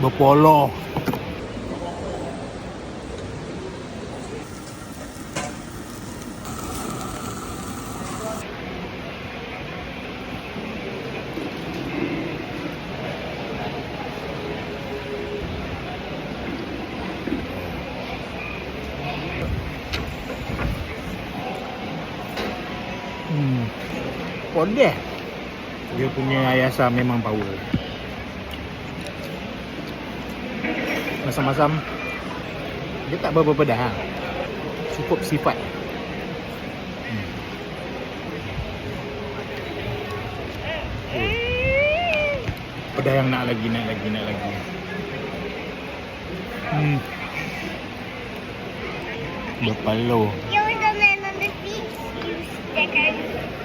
Berpolo. Hmm. Pedas. Dia punya ayam asam memang power. Masam-masam. Dia tak berapa pedas. Ha? Cukup sifat. Hmm. Pedas yang nak lagi, nak lagi, nak lagi. Hmm. The man on the you.